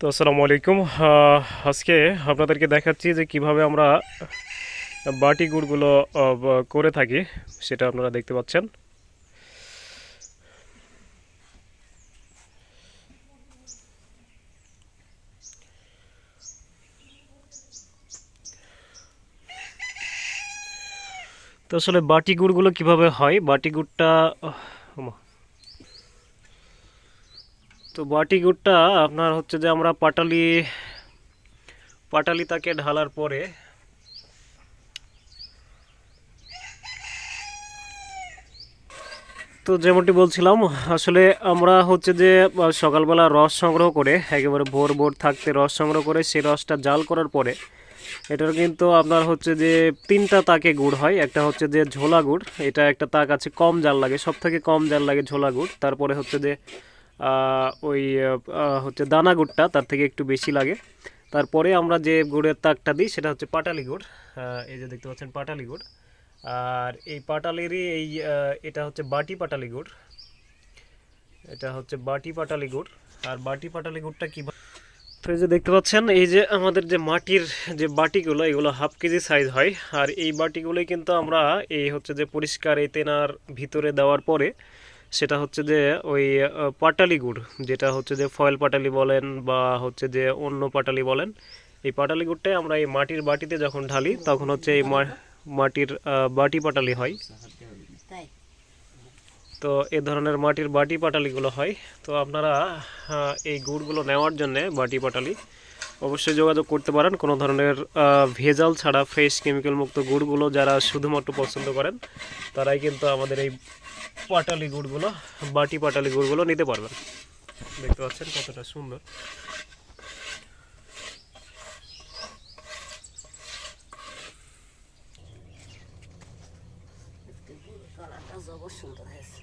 তো আসসালামু আলাইকুম। আজকে আপনাদেরকে দেখাচ্ছি যে কীভাবে আমরা বাটি গুড়গুলো করে থাকি, সেটা আপনারা দেখতে পাচ্ছেন। তো আসলে বাটি গুড়গুলো কীভাবে হয়? বাটি গুড়টা। তো বাটি গুড়টা আপনার হচ্ছে যে আমরা পাটালি পাটালি তাকে ঢালার পরে তো যেমনটি বলছিলাম, আসলে আমরা হচ্ছে যে সকালবেলা রস সংগ্রহ করে, একেবারে ভোর ভোর থাকতে রস সংগ্রহ করে সেই রসটা জাল করার পরে, এটার কিন্তু আপনার হচ্ছে যে তিনটা তাকে গুড় হয়। একটা হচ্ছে যে ঝোলা গুড়, এটা একটা তাক আছে কম জাল লাগে সব থেকে কম জাল লাগে ঝোলা গুড়। তারপরে হচ্ছে যে ওই হচ্ছে দানা গুড়টা তার থেকে একটু বেশি লাগে। তারপরে আমরা যে গুড়ের তাকটা দিই, সেটা হচ্ছে পাটালি গুড়। এই যে দেখতে পাচ্ছেন পাটালি গুড়। আর এই পাটালিরই এই এটা হচ্ছে বাটি পাটালি গুড়। এটা হচ্ছে বাটি পাটালি গুড়। আর বাটি পাটালি গুড়টা কী তো এই যে দেখতে পাচ্ছেন, এই যে আমাদের যে মাটির যে বাটিগুলো, এগুলো হাফ কেজি সাইজ হয়। আর এই বাটিগুলোই কিন্তু আমরা এই হচ্ছে যে পরিষ্কার এই তেনার ভিতরে দেওয়ার পরে সেটা হচ্ছে যে ওই পাটালি গুড়, যেটা হচ্ছে যে ফয়েল পাটালি বলেন বা হচ্ছে যে অন্য পাটালি বলেন, এই পাটালি গুড়টাই আমরা এই মাটির বাটিতে যখন ঢালি, তখন হচ্ছে এই মাটির বাটি পাটালি হয়। তো এ ধরনের মাটির বাটি পাটালিগুলো হয়। তো আপনারা এই গুড়গুলো নেওয়ার জন্যে বাটি পাটালি অবশ্যই যোগাযোগ করতে পারেন। কোনো ধরনের ভেজাল ছাড়া ফ্রেশ কেমিক্যাল মুক্ত গুড়গুলো যারা শুধুমাত্র পছন্দ করেন, তারাই কিন্তু আমাদের এই পাটালি গুড়গুলো, বাটি পাটালি গুড়গুলো নিতে পারবেন। দেখতে পাচ্ছেন কতটা সুন্দর। সুন্দর হয়েছে।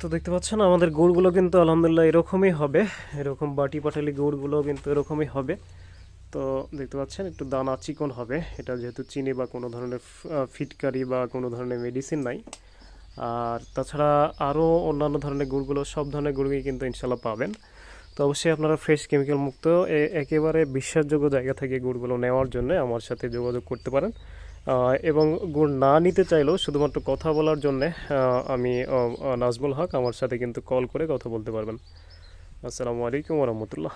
তো দেখতে পাচ্ছেন, আমাদের গুড়গুলো কিন্তু আলহামদুলিল্লাহ এরকমই হবে। এরকম বাটি পাটালি গুড়গুলো কিন্তু এরকমই হবে। তো দেখতে পাচ্ছেন, একটু দানা চিকন হবে। এটা যেহেতু চিনি বা কোনো ধরনের ফিটকারি বা কোনো ধরনের মেডিসিন নাই। আর তাছাড়া আরও অন্যান্য ধরনের গুড়গুলো সব ধরনের গুড়ই কিন্তু ইনশাল্লাহ পাবেন। তো অবশ্যই আপনারা ফ্রেশ কেমিক্যাল মুক্ত একেবারে বিশ্বাসযোগ্য জায়গা থেকে গুড়গুলো নেওয়ার জন্য আমার সাথে যোগাযোগ করতে পারেন। এবং গুড় না নিতে চাইলেও শুধুমাত্র কথা বলার জন্যে আমি নাজমুল হক আমার সাথে কিন্তু কল করে কথা বলতে পারবেন। আসসালামু আলাইকুম রহমতুল্লাহ।